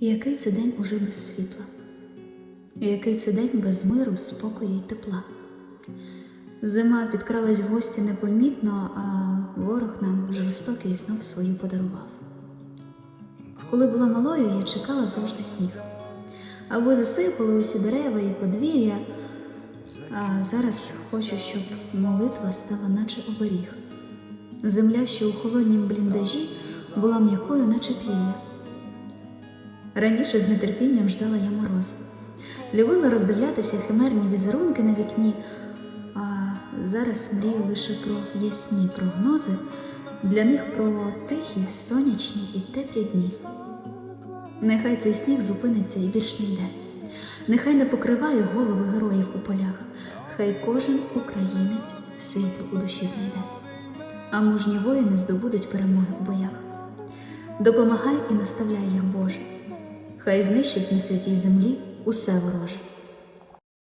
Який це день уже без світла, який це день без миру, спокою і тепла. Зима підкралась в гості непомітно, а ворог нам жорстокий знов свою подарував. Коли була малою, я чекала завжди сніг, аби засипали усі дерева і подвір'я. А зараз хочу, щоб молитва стала наче оберіг. Земля, що у холоднім бліндажі, була м'якою, наче пір'я. Раніше з нетерпінням ждала я мороз. Любила роздивлятися химерні візерунки на вікні, а зараз мрію лише про ясні прогнози, для них про тихі, сонячні і теплі дні. Нехай цей сніг зупиниться і більш не йде. Нехай не покриває голови героїв у полях, хай кожен українець світло у душі знайде, а мужні воїни здобудуть перемоги у боях. Допомагай і наставляй їх Боже, хай знищить на святій землі усе вороже.